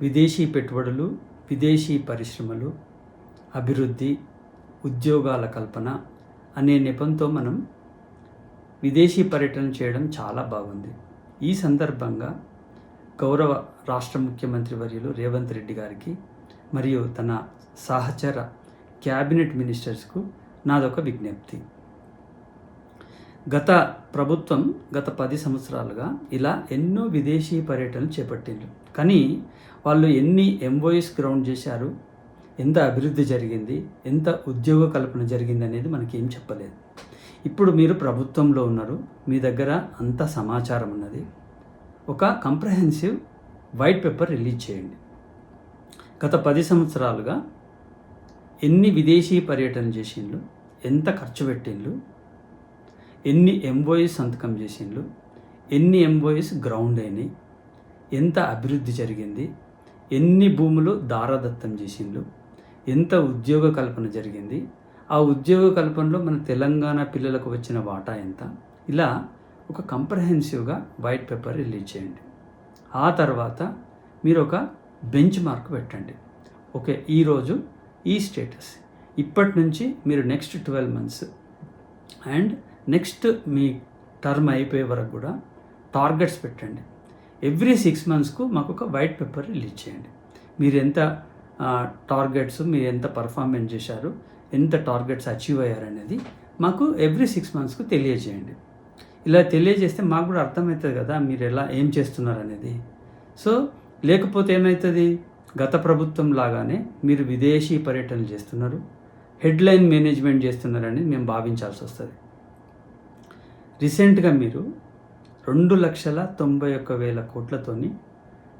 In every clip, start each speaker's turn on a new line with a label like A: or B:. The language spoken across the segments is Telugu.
A: విదేశీ పెట్టుబడులు విదేశీ పరిశ్రమలు అభివృద్ధి ఉద్యోగాల కల్పన అనే నెపంతో మనం విదేశీ పర్యటన చేయడం చాలా బాగుంది. ఈ సందర్భంగా గౌరవ రాష్ట్ర ముఖ్యమంత్రి వర్యులు రేవంత్ రెడ్డి గారికి మరియు తన సహచర క్యాబినెట్ మినిస్టర్స్కు నాదొక విజ్ఞప్తి. గత ప్రభుత్వం గత పది సంవత్సరాలుగా ఇలా ఎన్నో విదేశీ పర్యటనలు చేపట్టిండ్రు. కానీ వాళ్ళు ఎన్ని ఎంఓఎస్ గ్రౌండ్ చేశారు ఎంత అభివృద్ధి జరిగింది ఎంత ఉద్యోగ కల్పన జరిగింది అనేది మనకి ఏం చెప్పలేదు. ఇప్పుడు మీరు ప్రభుత్వంలో ఉన్నారు మీ దగ్గర అంత సమాచారం ఉన్నది. ఒక కంప్రహెన్సివ్ వైట్ పేపర్ రిలీజ్ చేయండి. గత పది సంవత్సరాలుగా ఎన్ని విదేశీ పర్యటన చేసిండ్రు ఎంత ఖర్చు పెట్టిండ్రు ఎన్ని ఎంఓఎస్ సంతకం చేసిండ్రు ఎన్ని ఎంఓఎస్ గ్రౌండ్ అయినాయి ఎంత అభివృద్ధి జరిగింది ఎన్ని భూములు దారాదత్తం చేసిండ్రు ఎంత ఉద్యోగ కల్పన జరిగింది ఆ ఉద్యోగ కల్పనలో మన తెలంగాణ పిల్లలకు వచ్చిన వాటా ఎంత? ఇలా ఒక కంప్రహెన్సివ్గా వైట్ పేపర్ రిలీజ్ చేయండి. ఆ తర్వాత మీరు ఒక బెంచ్ మార్క్ పెట్టండి. ఓకే ఈరోజు ఈ స్టేటస్ ఇప్పటి నుంచి మీరు next twelve months and next me term అయిపోయే వరకు కూడా టార్గెట్స్ పెట్టండి. ఎవ్రీ సిక్స్ మంత్స్కు మాకు ఒక వైట్ పేపర్ రిలీజ్ చేయండి. మీరు ఎంత టార్గెట్స్ మీరు ఎంత పర్ఫార్మెన్స్ చేశారు ఎంత టార్గెట్స్ అచీవ్ అయ్యారనేది మాకు ఎవ్రీ సిక్స్ మంత్స్కు తెలియజేయండి. ఇలా తెలియజేస్తే మాకు కూడా అర్థమవుతుంది కదా మీరు ఎలా ఏం చేస్తున్నారు అనేది సో లేకపోతే ఏమవుతుంది గత ప్రభుత్వం లాగానే మీరు విదేశీ పర్యటనలు చేస్తున్నారు హెడ్లైన్ మేనేజ్మెంట్ చేస్తున్నారని మేము భావించాల్సి వస్తుంది రీసెంట్గా మీరు రెండు లక్షల తొంభై ఒక్క వేల కోట్లతోని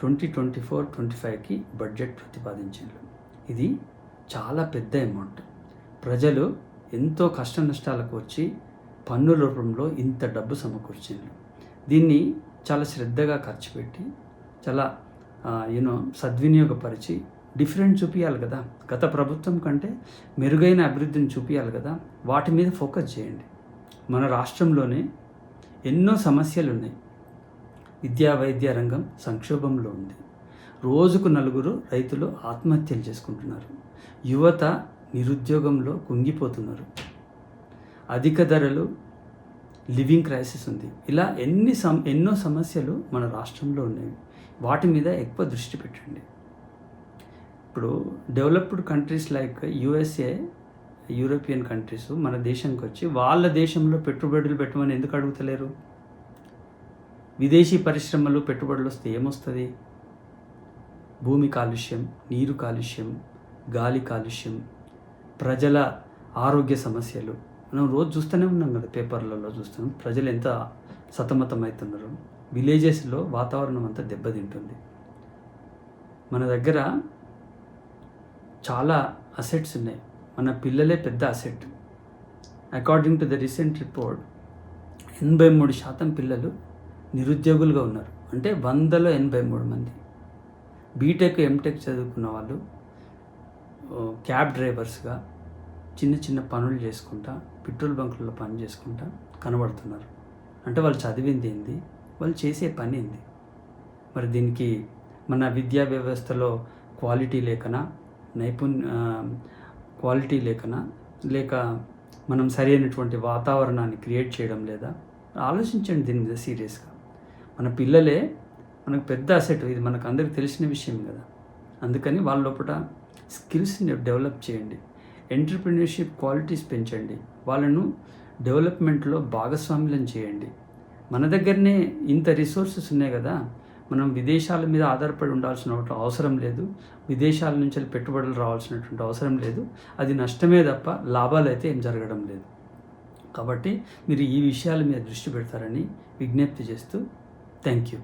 A: ట్వంటీ ట్వంటీ ఫోర్ ట్వంటీ ఫైవ్కి బడ్జెట్ ప్రతిపాదించారు ఇది చాలా పెద్ద అమౌంట్. ప్రజలు ఎంతో కష్ట నష్టాలకు వచ్చి పన్నుల రూపంలో ఇంత డబ్బు సమకూర్చిండ్రు. దీన్ని చాలా శ్రద్ధగా ఖర్చు పెట్టి చాలా యూనో సద్వినియోగపరిచి డిఫరెంట్ చూపించాలి కదా. గత ప్రభుత్వం కంటే మెరుగైన అభివృద్ధిని చూపించాలి కదా. వాటి మీద ఫోకస్ చేయండి. మన రాష్ట్రంలోనే ఎన్నో సమస్యలు ఉన్నాయి విద్యా వైద్య రంగం సంక్షోభంలో ఉంది. రోజుకు నలుగురు రైతులు ఆత్మహత్యలు చేసుకుంటున్నారు. యువత నిరుద్యోగంలో కుంగిపోతున్నారు. అధిక ధరలు లివింగ్ క్రైసిస్ ఉంది. ఇలా ఎన్ని సమ ఎన్నో సమస్యలు మన రాష్ట్రంలో ఉన్నాయి. వాటి మీద ఎక్కువ దృష్టి పెట్టండి. ఇప్పుడు developed countries like USA European countries మన దేశానికి వచ్చి వాళ్ళ దేశంలో పెట్టుబడులు పెట్టమని ఎందుకు అడుగుతలేరు? విదేశీ పరిశ్రమలు పెట్టుబడులు వస్తే ఏమొస్తుంది? భూమి కాలుష్యం నీరు కాలుష్యం గాలి కాలుష్యం ప్రజల ఆరోగ్య సమస్యలు. మనం రోజు చూస్తూనే ఉన్నాం కదా పేపర్లలో చూస్తున్నాం ప్రజలు ఎంత సతమతం అవుతున్నారు విలేజెస్లో వాతావరణం అంతా దెబ్బతింటుంది. మన దగ్గర చాలా అసెట్స్ ఉన్నాయి. మన పిల్లలే పెద్ద asset according to the recent report ఎనభై మూడు శాతం పిల్లలు నిరుద్యోగులుగా ఉన్నారు. అంటే వందలో ఎనభై మూడు మంది. బీటెక్ ఎంటెక్ చదువుకున్న వాళ్ళు క్యాబ్ డ్రైవర్స్గా చిన్న చిన్న పనులు చేసుకుంటా పెట్రోల్ బంకుల్లో పని చేసుకుంటా కనబడుతున్నారు. అంటే వాళ్ళు చదివింది ఏంది? వాళ్ళు చేసే పని ఏంది? మరి దీనికి మన విద్యా వ్యవస్థలో క్వాలిటీ లేకనా? నైపుణ్య క్వాలిటీ లేకనా? లేక మనం సరైనటువంటి వాతావరణాన్ని క్రియేట్ చేయడం లేదా? ఆలోచించండి దీని మీద సీరియస్గా. మన పిల్లలే మనకు పెద్ద అసెట్ ఇది మనకు అందరికి తెలిసిన విషయం కదా. అందుకని వాళ్ళ లోపల స్కిల్స్ని డెవలప్ చేయండి. ఎంటర్ప్రినర్షిప్ క్వాలిటీస్ పెంచండి. వాళ్ళను డెవలప్మెంట్లో భాగస్వామ్యం చేయండి. మన దగ్గరనే ఇంత రిసోర్సెస్ ఉన్నాయి కదా. మనం విదేశాల మీద ఆధారపడి ఉండాల్సిన అవసరం లేదు. విదేశాల నుంచి పెట్టుబడులు రావాల్సినటువంటి అవసరం లేదు. అది నష్టమే తప్ప లాభాలు అయితే ఏం జరగడం లేదు. కాబట్టి మీరు ఈ విషయాల మీద దృష్టి పెడతారని విజ్ఞప్తి చేస్తూ థ్యాంక్ యూ